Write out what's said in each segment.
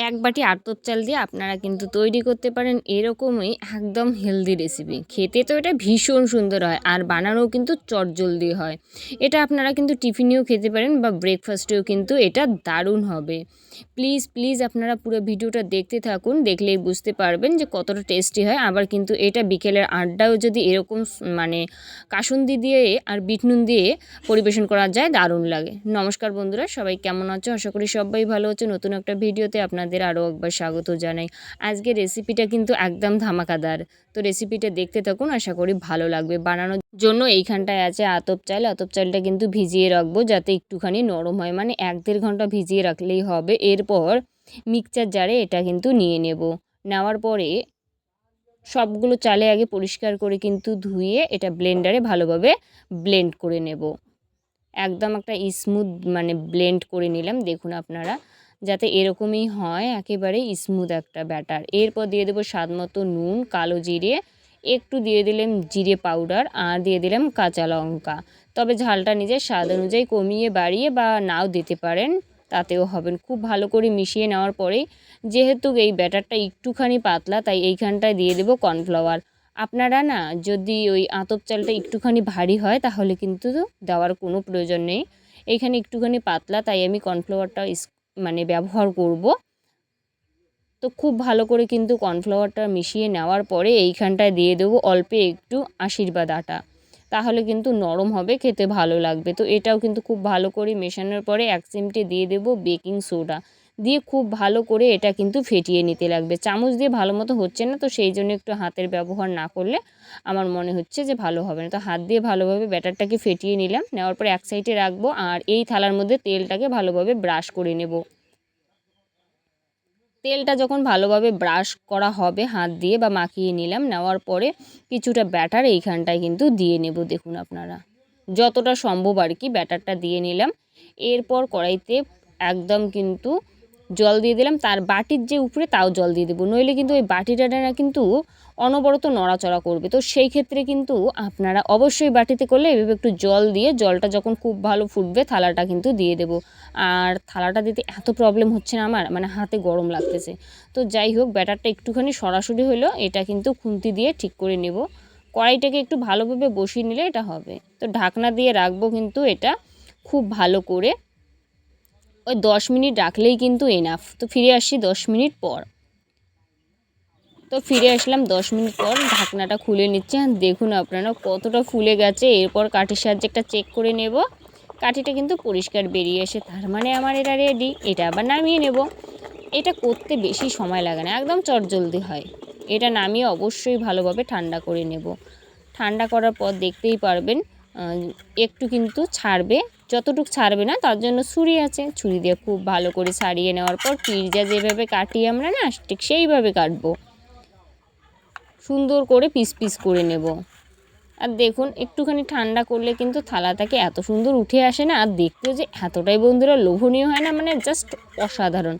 এক বাটি আতপ চাল দিয়ে আপনারা কিন্তু তৈরি করতে পারেন। এরকমই একদম হেলদি রেসিপি খেতে তো এটা ভীষণ সুন্দর হয় আর বানানোও কিন্তু চটজলদি হয়। এটা আপনারা কিন্তু টিফিনেও খেতে পারেন বা ব্রেকফাস্টেও কিন্তু এটা দারুণ হবে। প্লিজ প্লিজ আপনারা পুরো ভিডিওটা দেখতে থাকুন, দেখলেই বুঝতে পারবেন যে কতটা টেস্টি হয়। আবার কিন্তু এটা বিকেলের আড্ডাও যদি এরকম মানে কাসুন্দি দিয়ে আর বিটনুন দিয়ে পরিবেশন করা যায়, দারুণ লাগে। নমস্কার বন্ধুরা, সবাই কেমন আছো? আশা করি সবাই ভালো আছে। নতুন একটা ভিডিওতে আপনাদের আরও একবার স্বাগত জানাই। আজকে রেসিপিটা কিন্তু একদম ধামাকাদার। তো রেসিপিটা দেখতে থাকুন, আশা করি ভালো লাগবে। বানানোর জন্য এইখানটায় আছে আতপ চাল। আতপ চালটা কিন্তু ভিজিয়ে রাখব যাতে একটুখানি নরম হয়। মানে এক দেড় ঘণ্টা ভিজিয়ে রাখলেই হবে। এরপর মিক্সচার জারে এটা কিন্তু নিয়ে নেব। নেওয়ার পরে সবগুলো চালে আগে পরিষ্কার করে কিন্তু ধুয়ে এটা ব্লেন্ডারে ভালোভাবে ব্লেন্ড করে নেব। একদম একটা স্মুথ মানে ব্লেন্ড করে নিলাম, দেখুন আপনারা, যাতে এরকমই হয়। একেবারে স্মুথ একটা ব্যাটার। এরপর দিয়ে দেবো স্বাদ মতো নুন, কালো জিরে একটু দিয়ে দিলাম জিরে পাউডার আর দিয়ে দিলাম কাঁচা লঙ্কা। তবে ঝালটা নিজের স্বাদ অনুযায়ী কমিয়ে বাড়িয়ে বা নাও দিতে পারেন, তাতেও হবেন। খুব ভালো করে মিশিয়ে নেওয়ার পরেই যেহেতু এই ব্যাটারটা একটুখানি পাতলা, তাই এইখানটায় দিয়ে দেবো কর্নফ্লাওয়ার। আপনারা না যদি ওই আতপ চালটা একটুখানি ভারী হয়, তাহলে কিন্তু দেওয়ার কোনো প্রয়োজন নেই। এইখানে একটুখানি পাতলা, তাই আমি কর্নফ্লাওয়ারটা মানে ব্যবহার করব। তো খুব ভালো করে কিন্তু কর্নফ্লাওয়ারটা মিশিয়ে নেওয়ার পরে এইখানটায় দিয়ে দেবো অল্পে একটু আশীর্বাদ আটা তাহলে কিন্তু নরম হবে, খেতে ভালো লাগবে। তো এটাও কিন্তু খুব ভালো করে মেশানোর পরে এক চিমটে দিয়ে দেবো বেকিং সোডা। দিয়ে খুব ভালো করে এটা কিন্তু ফেটিয়ে নিতে লাগবে। চামচ দিয়ে ভালো মতো হচ্ছে না, তো সেই জন্য একটু হাতের ব্যবহার না করলে আমার মনে হচ্ছে যে ভালো হবে না। তো হাত দিয়ে ভালোভাবে ব্যাটারটাকে ফেটিয়ে নিলাম। নেওয়ার পরে এক সাইডে রাখব আর এই থালার মধ্যে তেলটাকে ভালোভাবে ব্রাশ করে নেব। তেলটা যখন ভালোভাবে ব্রাশ করা হবে হাত দিয়ে বা মাখিয়ে নিলাম, নেওয়ার পরে কিছুটা ব্যাটার এইখানটায় কিন্তু দিয়ে নেব, দেখুন আপনারা। যতটা সম্ভব আর কি ব্যাটারটা দিয়ে নিলাম। এরপর কড়াইতে একদম কিন্তু জল দিয়ে দিলাম, তার বাটির যে উপরে তাও জল দিয়ে দেবো। নইলে কিন্তু ওই বাটিটা কিন্তু অনবরত নড়াচড়া করবে। তো সেই ক্ষেত্রে কিন্তু আপনারা অবশ্যই বাটিতে করলে এভাবে একটু জল দিয়ে জলটা যখন খুব ভালো ফুটবে থালাটা কিন্তু দিয়ে দেবো। আর থালাটা দিতে এত প্রবলেম হচ্ছে না আমার মানে হাতে গরম লাগতেছে। তো যাই হোক, ব্যাটারটা একটুখানি সরাসরি হলো, এটা কিন্তু খুন্তি দিয়ে ঠিক করে নেব। কড়াইটাকে একটু ভালোভাবে বসিয়ে নিলে এটা হবে। তো ঢাকনা দিয়ে রাখব কিন্তু এটা খুব ভালো করে। ওই দশ মিনিট রাখলেই কিন্তু এনাফ তো ফিরে আসছি দশ মিনিট পর। তো ফিরে আসলাম দশ মিনিট পর, ঢাকনাটা খুলে নিচ্ছে। আর দেখুন আপনারা কতটা ফুলে গেছে। এরপর কাঠির সাহায্যে একটা চেক করে নেব। কাঠিটা কিন্তু পরিষ্কার বেরিয়ে আসে তার মানে আমার এটা রেডি এটা আবার নামিয়ে নেব। এটা করতে বেশি সময় লাগে না, একদম চটজলদি হয়। এটা নামিয়ে অবশ্যই ভালোভাবে ঠান্ডা করে নেব। ঠান্ডা করার পর দেখতেই পারবেন একটু কিন্তু ছাড়বে। যতটুক ছাড়বে না, তার জন্য ছুরি আছে। ছুরি দিয়ে খুব ভালো করে ছাড়িয়ে নেওয়ার পর পিৎজা যেভাবে কাটি আমরা না, ঠিক সেইভাবে কাটবো। সুন্দর করে পিস পিস করে নেব। আর দেখুন, একটুখানি ঠান্ডা করলে কিন্তু থালা থেকে এত সুন্দর উঠে আসে না, আর দেখতেও যে এতটাই বন্ধুরা লোভনীয় হয় না মানে জাস্ট অসাধারণ।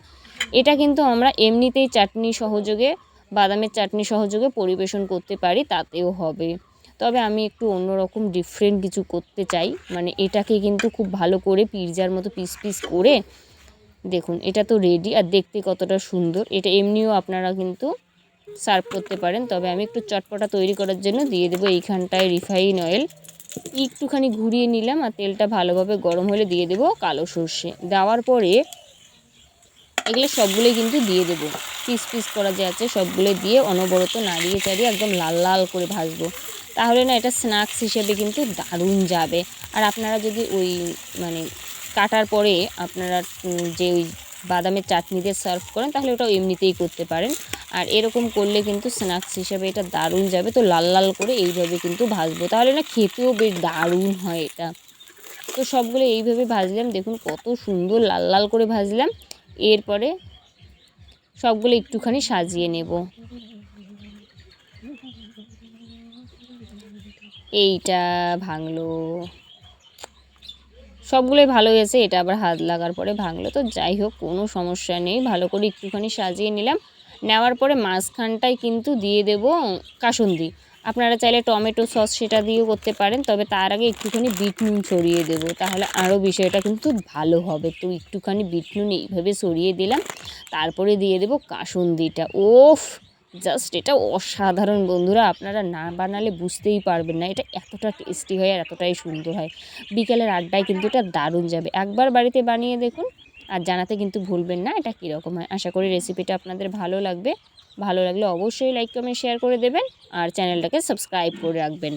এটা কিন্তু আমরা এমনিতেই চাটনি সহযোগে, বাদামের চাটনি সহযোগে পরিবেশন করতে পারি, তাতেও হবে। তবে আমি একটু অন্যরকম ডিফারেন্ট কিছু করতে চাই। মানে এটাকে কিন্তু খুব ভালো করে পিৎজার মতো পিস পিস করে দেখুন, এটা তো রেডি আর দেখতে কতটা সুন্দর। এটা এমনিও আপনারা কিন্তু সার্ভ করতে পারেন। তবে আমি একটু চটপটা তৈরি করার জন্য দিয়ে দেবো এইখানটায় রিফাইন অয়েল একটুখানি ঘুরিয়ে নিলাম আর তেলটা ভালোভাবে গরম হলে দিয়ে দেবো কালো সর্ষে। দেওয়ার পরে এগুলো সবগুলোই কিন্তু দিয়ে দেবো। পিস পিস করা যে আছে সবগুলো দিয়ে অনবরত নাড়িয়ে চাড়িয়ে একদম লাল লাল করে ভাজবো। তাহলে না এটা স্ন্যাক্স হিসেবে কিন্তু দারুণ যাবে। আর আপনারা যদি ওই মানে কাটার পরে আপনারা যে ওই বাদামের চাটনি দিয়ে সার্ভ করেন, তাহলে ওটা এমনিতেই করতে পারেন। আর এরকম করলে কিন্তু স্ন্যাক্স হিসাবে এটা দারুণ যাবে। তো লাল লাল করে এইভাবে কিন্তু ভাজবো। তাহলে না খেতেও বেশ দারুণ হয় এটা। তো সবগুলো এইভাবে ভাজলাম। দেখুন কত সুন্দর লাল লাল করে ভাজলাম। এরপরে সবগুলো একটুখানি সাজিয়ে নেব। এইটা ভাঙলো। সবগুলোই ভালো হয়েছে, এটা আবার হাত লাগার পরে ভাঙলো। তো যাই হোক, কোনো সমস্যা নেই, ভালো করে একটুখানি সাজিয়ে নিলাম। নেওয়ার পরে মাঝখানটায় কিন্তু দিয়ে দেব কাসুন্দি। আপনারা চাইলে টমেটো সস সেটা দিয়েও করতে পারেন, তবে তার আগে একটুখানি বিট নুন ছড়িয়ে দেবো। তাহলে আরও বিষয়টা কিন্তু ভালো হবে। তো একটুখানি বিট নুন এইভাবে ছড়িয়ে দিলাম, তারপরে দিয়ে দেবো কাসুন্দিটা। ওফ, জাস্ট এটা অসাধারণ বন্ধুরা, আপনারা না বানালে বুঝতেই পারবেন না, এটা এতটা টেস্টি হয় আর এতটাই সুন্দর হয়। বিকেলের আড্ডায় কিন্তু এটা দারুণ যাবে। একবার বাড়িতে বানিয়ে দেখুন আর জানাতে কিন্তু ভুলবেন না, এটা কীরকম হয়। আশা করি রেসিপিটা আপনাদের ভালো লাগবে। ভালো লাগলে অবশ্যই লাইক কমেন্ট শেয়ার করে দেবেন আর চ্যানেলটাকে সাবস্ক্রাইব করে রাখবেন।